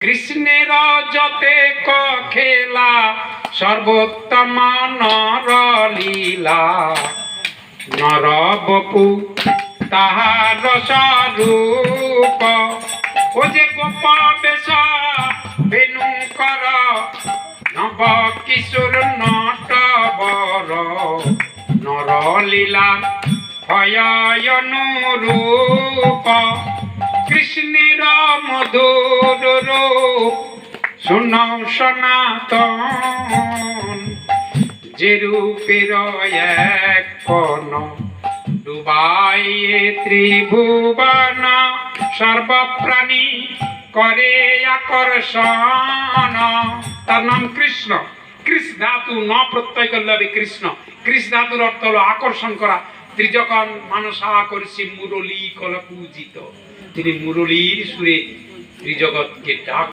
কৃষ্ণের যতে খেলা সর্বোত্তম নর লীলা নর বপু তাহার স্বরূপ, ও যে গোপ বেশ বেনু কর নব কিশোর নট বর নর লীলা ভয়নুরূপ কৃষ্ণের মধুর শুনৌ সনাতন, যে রূপের এক কোন ত্রিভুবন, সর্বপ্রাণী করে আকর্ষণ। তার নাম কৃষ্ণ। কৃষ্ণ ধাতু ন প্রত্যয় করলে হবে কৃষ্ণ। কৃষ্ণ ধাতুর অর্থ হলো আকর্ষণ করা। তিনি যখন মানসা করেছে মুরলী কল পূজিত তিনি মুরলীর সুরে ত্রিজগৎকে ডাক